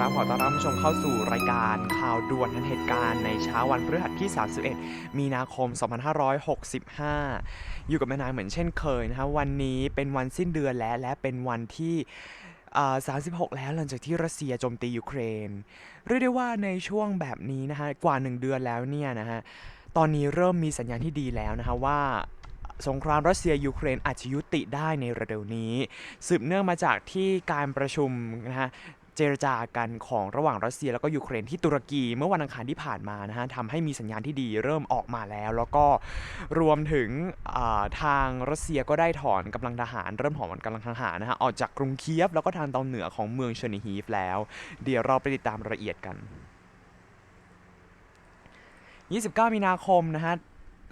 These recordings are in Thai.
ครับขอต้อนรับผู้ชมเข้าสู่รายการข่าวด่วนทันเหตุการณ์ในเช้าวันพฤหัสที่ 31 มีนาคม 2565 อยู่กับแม่นายเหมือนเช่นเคยนะฮะวันนี้เป็นวันสิ้นเดือนและและเป็นวันที่36 แล้วหลังจากที่รัสเซียโจมตียูเครน เรียกได้ว่าในช่วงแบบนี้นะฮะกว่า 1 เดือนแล้วเนี่ยนะฮะตอนนี้เริ่มมีสัญญาณที่ดีแล้วนะฮะว่าสงครามรัสเซียยูเครนอาจจะยุติได้ในเร็วๆนี้ สืบเนื่องมาจากที่การประชุมนะฮะ เจรจากันของระหว่างรัสเซียแล้วก็ยูเครนที่ตุรกีเมื่อวันอังคารที่ผ่านมานะฮะทำให้มีสัญญาณที่ดีเริ่มออกมาแล้ว แล้วก็รวมถึงาทางรัสเซียก็ได้ถอนกำลังทหาร เริ่มถอนกำลังทหารนะฮะออกจากกรุงเคียฟแล้วก็ทางตอนเหนือของเมืองเชอร์นิฮีฟแล้ว เดี๋ยวเราไปติดตามรายละเอียดกัน 29 มีนาคมนะฮะ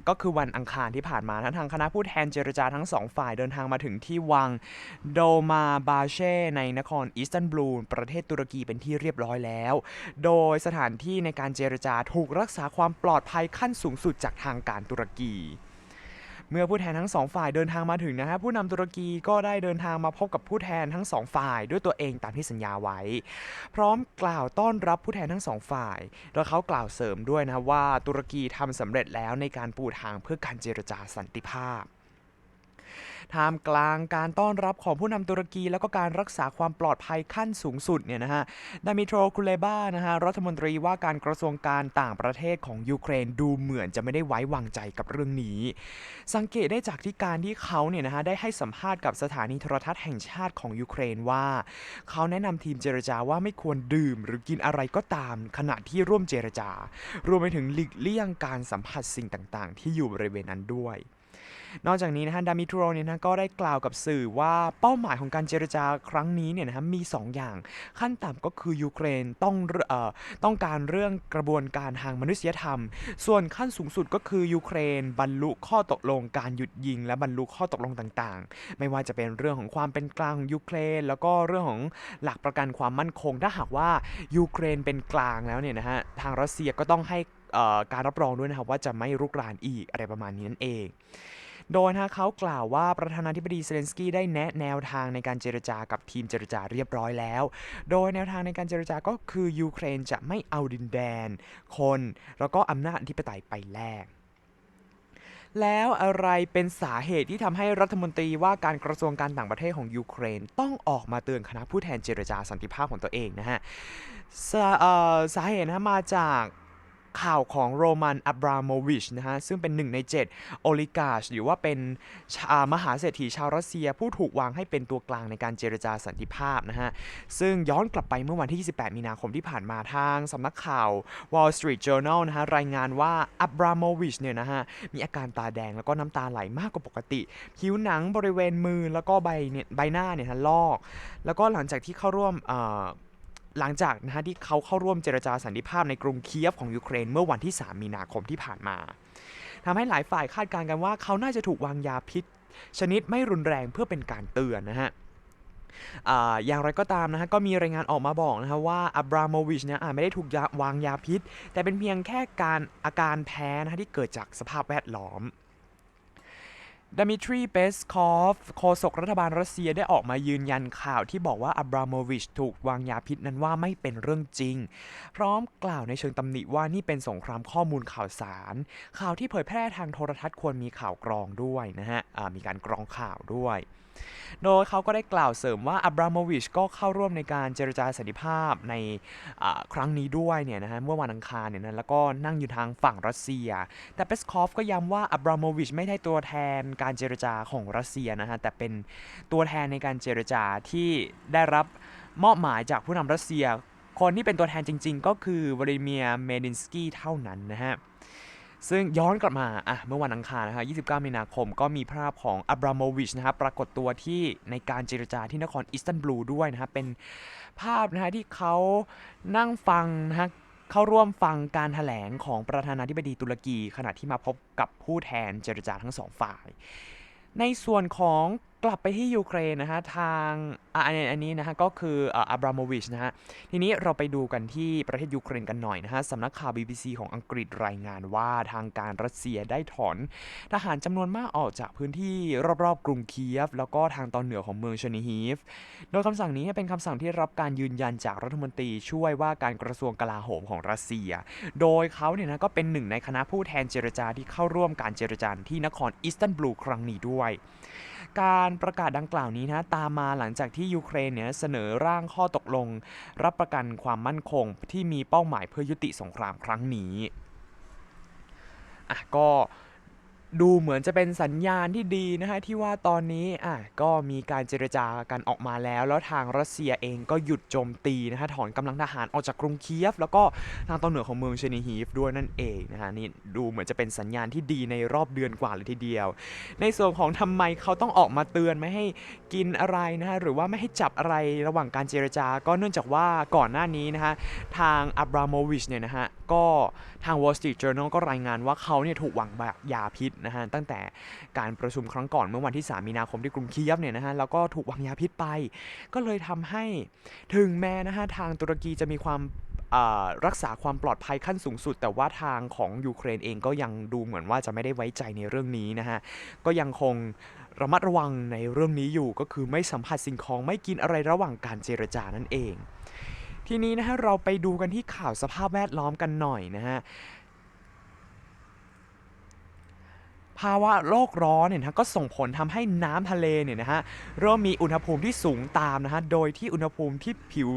ก็คือวันอังคารที่ผ่านมานะทางคณะผู้แทนเจรจาทั้งสองฝ่ายเดินทางมาถึงที่วังโดมาบาเช่ในนครอิสตันบูลประเทศตุรกีเป็นที่เรียบร้อยแล้ว โดยสถานที่ในการเจรจาถูกรักษาความปลอดภัยขั้นสูงสุดจากทางการตุรกี เมื่อผู้แทนทั้งสองฝ่ายเดินทางมาถึงนะฮะผู้นำตุรกีก็ได้เดินทางมาพบกับผู้แทนทั้งสองฝ่ายด้วยตัวเองตามที่สัญญาไว้ พร้อมกล่าวต้อนรับผู้แทนทั้งสองฝ่าย แล้วเขากล่าวเสริมด้วยนะว่าตุรกีทำสำเร็จแล้วในการปูทางเพื่อการเจรจาสันติภาพ ท่ามกลางการต้อนรับของผู้นำตุรกี แล้วก็การรักษาความปลอดภัยขั้นสูงสุดเนี่ยนะฮะดามิโตรคุเลบานะฮะรัฐมนตรีว่าการกระทรวงการต่างประเทศของยูเครนดูเหมือนจะไม่ได้ไว้วางใจกับเรื่องนี้ สังเกตได้จากที่การที่เขาเนี่ยนะฮะได้ให้สัมภาษณ์กับสถานีโทรทัศน์แห่งชาติของยูเครนว่า เขาแนะนำทีมเจรจาว่าไม่ควรดื่ม หรือกินอะไรก็ตาม ขณะที่ร่วมเจรจา รวมไปถึงหลีกเลี่ยงการสัมผัสสิ่งต่างๆ ที่อยู่บริเวณนั้นด้วย นอกจากนี้นะฮะดามิทโรเนี่ยนะก็ได้กล่าวกับสื่อว่าเป้าหมายของการเจรจาครั้งนี้เนี่ยนะฮะมี 2 อย่าง ขั้นต่ำก็คือยูเครนต้องเอ่อต้องการเรื่องกระบวนการทางมนุษยธรรม ส่วนขั้นสูงสุดก็คือยูเครนบรรลุข้อตกลงการหยุดยิง และบรรลุข้อตกลงต่างๆ ไม่ว่าจะเป็นเรื่องของความเป็นกลางของยูเครน แล้วก็เรื่องของหลักประกันความมั่นคงถ้าหากว่ายูเครนเป็นกลางแล้วเนี่ยนะฮะทางรัสเซียก็ต้องให้การรับรองด้วยนะครับว่าจะไม่รุกรานอีกอะไรประมาณนี้นั่นเอง โดยนะเขากล่าวว่าประธานาธิบดีเซเลนสกี้ได้แนะแนวทางในการเจรจากับทีมเจรจาเรียบร้อยแล้ว โดยแนวทางในการเจรจาก็คือยูเครนจะไม่เอาดินแดน คนแล้วก็อำนาจอธิปไตยไปแลกแล้วอะไรเป็นสาเหตุที่ทำให้รัฐมนตรีว่าการกระทรวงการต่างประเทศของยูเครน ต้องออกมาเตือนคณะผู้แทนเจรจาสันติภาพของตัวเองนะฮะสาเอ่อสาเหตุนะมาจาก ข่าวของโรมันอับราโมวิชนะฮะซึ่งเป็นหนึ่งในเจ็ดโอลิกาชหรือว่าเป็นมหาเศรษฐีชาวรัสเซียผู้ถูกวางให้เป็นตัวกลางในการเจรจาสันติภาพนะฮะซึ่งย้อนกลับไปเมื่อวันที่ 28 มีนาคมที่ผ่านมาทางสำนักข่าว Wall Street Journal นะฮะรายงานว่าอับราโมวิชเนี่ยนะฮะมีอาการตาแดงแล้วก็น้ำตาไหลมากกว่าปกติ ผิวหนังบริเวณมือแล้วก็ใบเนี่ยใบหน้าเนี่ยฮะลอก แล้วก็หลังจากที่เข้าร่วมอ หลังจากนะฮะที่เขาเข้าร่วมเจรจาสันติภาพในกรุงเคียฟของยูเครนเมื่อวันที่ 3 มีนาคมที่ผ่านมาทำให้หลายฝ่ายคาดการณ์กันว่าเขาน่าจะถูกวางยาพิษ ชนิดไม่รุนแรงเพื่อเป็นการเตือนนะฮะอย่างไรก็ตามนะฮะก็มีรายงานออกมาบอกนะฮะว่าอับราโมวิชเนี่ยอาไม่ได้ถูกวางยาพิษ แต่เป็นเพียงแค่การอาการแพ้นะฮะที่เกิดจากสภาพแวดล้อม ดมิทรีเปสคอฟโฆษกรัฐบาลรัสเซียได้ออกมายืนยันข่าวที่บอกว่าอับราโมวิชถูกวางยาพิษนั้นว่าไม่เป็นเรื่องจริง พร้อมกล่าวในเชิงตำหนิว่านี่เป็นสงครามข้อมูลข่าวสาร ข่าวที่เผยแพร่ทางโทรทัศน์ควรมีข่าวกรองด้วยนะฮะมีการกรองข่าวด้วย โดยเขาก็ได้กล่าวเสริมว่าอับราโมวิชก็เข้าร่วมในการเจรจาสันติภาพในครั้งนี้ด้วยเนี่ยนะฮะเมื่อวันอังคารเนี่ยนะแล้วก็นั่งอยู่ทางฝั่งรัสเซีย แต่เปสคอฟก็ย้ำว่าอับราโมวิชไม่ใช่ตัวแทนการเจรจาของรัสเซียนะฮะแต่เป็นตัวแทนในการเจรจาที่ได้รับมอบหมายจากผู้นำรัสเซีย คนที่เป็นตัวแทนจริง ๆ ก็คือวลาดิเมียร์เมดินสกี้เท่านั้นนะฮะ ซึ่งย้อนกลับมาอะเมื่อวันอังคารนะฮะ29 มีนาคมก็มีภาพของอับราโมวิชนะครับปรากฏตัวที่ในการเจรจาที่นครอิสตันบูลด้วยนะครับเป็นภาพนะฮะที่เขานั่งฟังนะฮะเข้าร่วมฟังการถแถลงของประธานาธิบดีตุรกี ขณะที่มาพบกับผู้แทนเจรจาทั้งสองฝ่าย ในส่วนของ กลับไปที่ยูเครนนะฮะทางอ,อันนี้อันนี้นะฮะก็คืออับราโมวิชนะฮะทีนี้เราไปดูกันที่ประเทศยูเครนกันหน่อยนะฮะสำนักข่าว BBC ของอังกฤษรายงานว่าทางการรัสเซียได้ถอน ทหารจำนวนมากออกจากพื้นที่รอบๆกรุงเคียฟ แล้วก็ทางตอนเหนือของเมืองชนิฮีฟ โดยคำสั่งนี้เป็นคำสั่งที่รับการยืนยันจากรัฐมนตรีช่วยว่าการกระทรวงกลาโหมของรัสเซีย โดยเขาเนี่ยนะก็เป็นหนึ่งในคณะผู้แทนเจรจาที่เข้าร่วมการเจรจาที่นครอิสตันบูลครั้งนี้ด้วย การประกาศดังกล่าวนี้นะตามมาหลังจากที่ยูเครนเนี่ยเสนอร่างข้อตกลง รับประกันความมั่นคงที่มีเป้าหมายเพื่อยุติสงครามครั้งนี้อะก็ ดูเหมือนจะเป็นสัญญาณที่ดีนะฮะที่ว่าตอนนี้อะก็มีการเจรจากันออกมาแล้ว แล้วทางรัสเซียเองก็หยุดโจมตีนะฮะถอนกำลังทหารออกจากกรุงเคียฟ แล้วก็ทางตอนเหนือของเมืองเชนิฮีฟด้วยนั่นเองนะฮะนี่ดูเหมือนจะเป็นสัญญาณที่ดีในรอบเดือนกว่าเลยทีเดียว ในส่วนของทำไมเขาต้องออกมาเตือนไม่ให้กินอะไรนะฮะหรือว่าไม่ให้จับอะไรระหว่างการเจรจาก็เนื่องจากว่าก่อนหน้านี้นะฮะทางอับราโมวิชเนี่ยนะฮะก็ทาง Wall Street Journal ก็รายงานว่าเขาเนี่ยถูกวางแบบยาพิษนะฮะตั้งแต่การประชุมครั้งก่อนเมื่อวันที่ 3 มีนาคมที่กรุงเคียฟเนี่ยนะฮะแล้วก็ถูกวางยาพิษไป ก็เลยทำให้ถึงแม้นะฮะทางตุรกีจะมีความรักษาความปลอดภัยขั้นสูงสุด แต่ว่าทางของยูเครนเองก็ยังดูเหมือนว่าจะไม่ได้ไว้ใจในเรื่องนี้นะฮะก็ยังคงระมัดระวังในเรื่องนี้อยู่ก็คือไม่สัมผัสสิ่งของไม่กินอะไรระหว่างการเจรจานั่นเอง ทีนี้นะฮะเราไปดูกันที่ข่าวสภาพแวดล้อมกันหน่อยนะฮะ ภาวะโลกร้อนเนี่ยนะก็ส่งผลทำให้น้ำทะเลเนี่ยนะฮะเริ่มมีอุณหภูมิที่สูงตามนะฮะโดยที่อุณหภูมิที่ผิว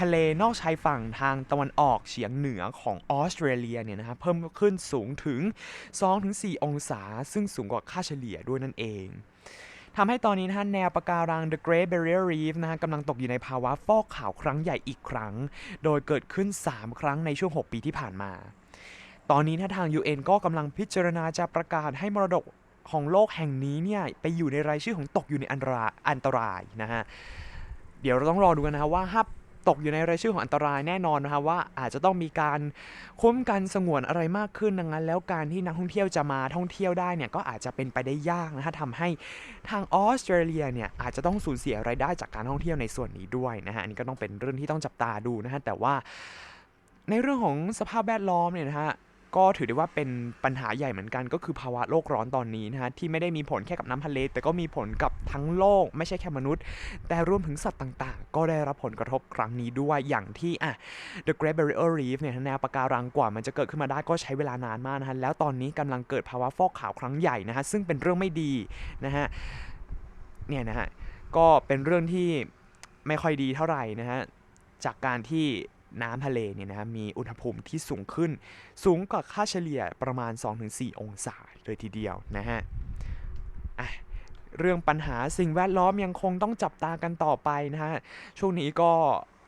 ทะเลนอกชายฝั่งทางตะวันออกเฉียงเหนือของออสเตรเลียเนี่ยนะฮะเพิ่มขึ้นสูงถึง 2-4 องศา ซึ่งสูงกว่าค่าเฉลี่ยด้วยนั่นเองทำให้ตอนนี้นะฮะแนวปะการัง The Great Barrier Reef นะฮะกำลังตกอยู่ในภาวะฟอกขาวครั้งใหญ่อีกครั้ง โดยเกิดขึ้น 3 ครั้งในช่วง 6 ปีที่ผ่านมา ตอนนี้นะทาง UN ก็กำลังพิจารณาจะประกาศให้มรดกของโลกแห่งนี้เนี่ยไปอยู่ในรายชื่อของตกอยู่ในอันตรายอันตรายนะฮะ เดี๋ยวเราต้องรอดูกันนะฮะว่าถ้าตกอยู่ในรายชื่อของอันตรายแน่นอนนะฮะว่าอาจจะต้องมีการคุ้มกันสงวนอะไรมากขึ้นดังนั้น แล้วการที่นักท่องเที่ยวจะมาท่องเที่ยวได้เนี่ยก็อาจจะเป็นไปได้ยากนะฮะทำให้ทางออสเตรเลียเนี่ยอาจจะต้องสูญเสียรายได้จากการท่องเที่ยวในส่วนนี้ด้วยนะฮะอันนี้ก็ต้องเป็นเรื่องที่ต้องจับตาดูนะฮะแต่ว่าในเรื่องของสภาพแวดล้อมเนี่ยนะฮะ ก็ถือได้ว่าเป็นปัญหาใหญ่เหมือนกัน ก็คือภาวะโลกร้อนตอนนี้นะฮะที่ไม่ได้มีผลแค่กับน้ำทะเล แต่ก็มีผลกับทั้งโลก ไม่ใช่แค่มนุษย์ แต่รวมถึงสัตว์ต่างๆ ก็ได้รับผลกระทบครั้งนี้ด้วยอย่างที่อะ The Great Barrier Reef เนี่ยแนวปะการังกว่ามันจะเกิดขึ้นมาได้ก็ใช้เวลานานมากนะฮะแล้วตอนนี้กำลังเกิดภาวะฟอกขาวครั้งใหญ่นะฮะซึ่งเป็นเรื่องไม่ดีนะฮะเนี่ยนะฮะก็เป็นเรื่องที่ไม่ค่อยดีเท่าไหร่นะฮะจากการที่ น้ำทะเลเนี่ยนะฮะมีอุณหภูมิที่สูงขึ้น สูงกว่าค่าเฉลี่ยประมาณ 2-4 องศาเลยทีเดียวนะฮะอะเรื่องปัญหาสิ่งแวดล้อมยังคงต้องจับตากันต่อไปนะฮะ ช่วงนี้ก็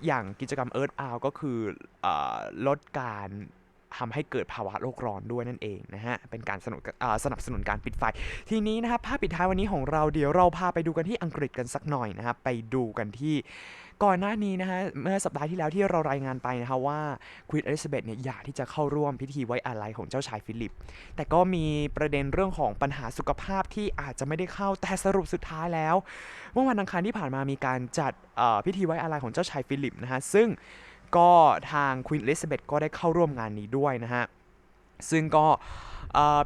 อย่างกิจกรรม Earth Hour ก็คืออลดการทำให้เกิดภาวะโลกร้อนด้วยนั่นเองนะฮะ เป็นการสนับสนับสนุนการปิดไฟ ทีนี้นะครับภาพปิดท้ายวันนี้ของเราเดี๋ยวเราพาไปดูกันที่อังกฤษกันสักหน่อยนะครับ ไปดูกันที่ ก่อนหน้านี้นะฮะเมื่อสัปดาห์ที่แล้วที่เรารายงานไปนะฮะว่าควีนอลิซาเบธเนี่ยอยากที่จะเข้าร่วมพิธีไว้อาลัยของเจ้าชายฟิลิป แต่ก็มีประเด็นเรื่องของปัญหาสุขภาพที่อาจจะไม่ได้เข้าแต่สรุปสุดท้ายแล้ว เมื่อวันอังคารที่ผ่านมามีการจัดพิธีไว้อาลัยของเจ้าชายฟิลิปนะฮะซึ่งก็ทางควีนอลิซาเบธก็ได้เข้าร่วมงานนี้ด้วยนะฮะซึ่งก็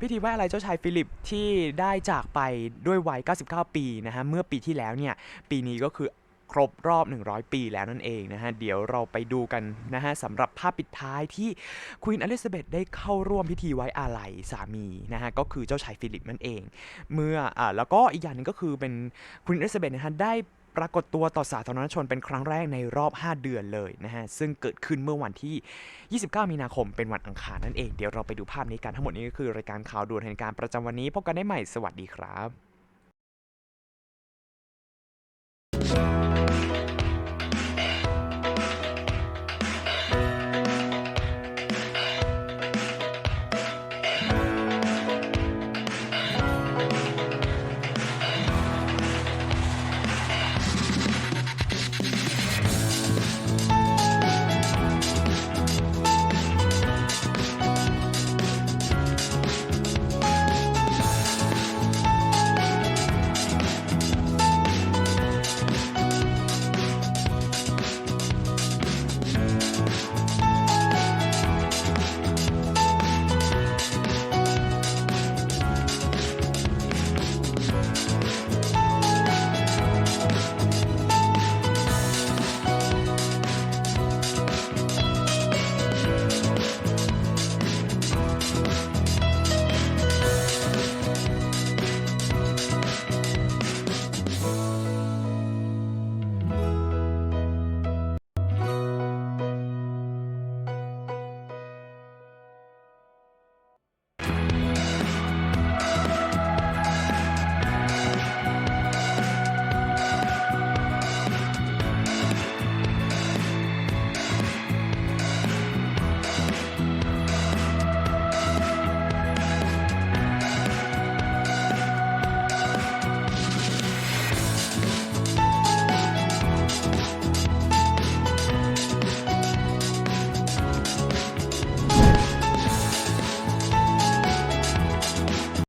พิธีไว้อาลัยเจ้าชายฟิลิปที่ได้จากไปด้วยวัย 99 ปีนะฮะ เมื่อปีที่แล้วเนี่ย ปีนี้ก็คือ ครบรอบ 100 ปีแล้วนั่นเองนะฮะ เดี๋ยวเราไปดูกันนะฮะสำหรับภาพปิดท้ายที่ควีนอลิซาเบธได้เข้าร่วมพิธีไว้อาลัยสามีนะฮะ ก็คือเจ้าชายฟิลิปนั่นเอง เมื่ออ่าแล้วก็อีกอย่างหนึ่งก็คือเป็นควีนอลิซาเบธนะฮะได้ปรากฏตัวต่อสาธารณชนเป็นครั้งแรกในรอบ 5 เดือนเลยนะฮะ ซึ่งเกิดขึ้นเมื่อวันที่ 29 มีนาคมเป็นวันอังคารนั่นเอง เดี๋ยวเราไปดูภาพนี้กันทั้งหมดนี้ก็คือรายการข่าวด่วนแห่งการประจำวันนี้พบกันได้ใหม่สวัสดีครับ